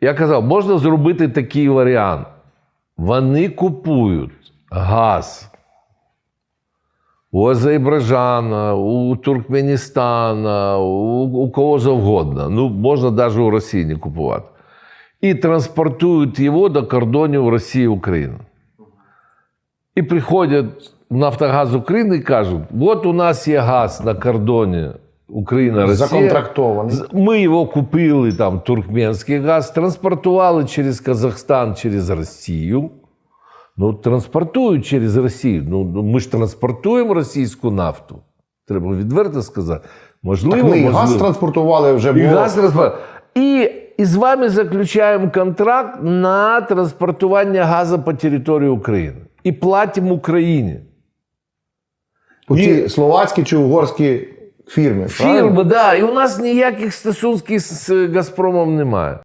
Я казав, можна зробити такий варіант. Вони купують газ у Азербайджана, у Туркменістана, у, у кого завгодно. Ну, можна навіть у Росії не купувати. І транспортують його до кордонів Росії України. І приходять в Нафтогаз України і кажуть: от у нас є газ на кордоні Україна-Росія. Законтрактований. З- Ми його купили, там, туркменський газ, транспортували через Казахстан, через Росію. Ну, транспортують через Росію. Ну, ну, ми ж транспортуємо російську нафту. Треба відверто сказати. Можливо, Так ми і можливо. газ транспортували вже І газ транспорт. І, і з вами заключаємо контракт на транспортування газу по території України. І платимо Україні. у цій і- словацькій чи угорській фірмі. Фірми, так. да. І у нас ніяких стосунків з Газпромом немає.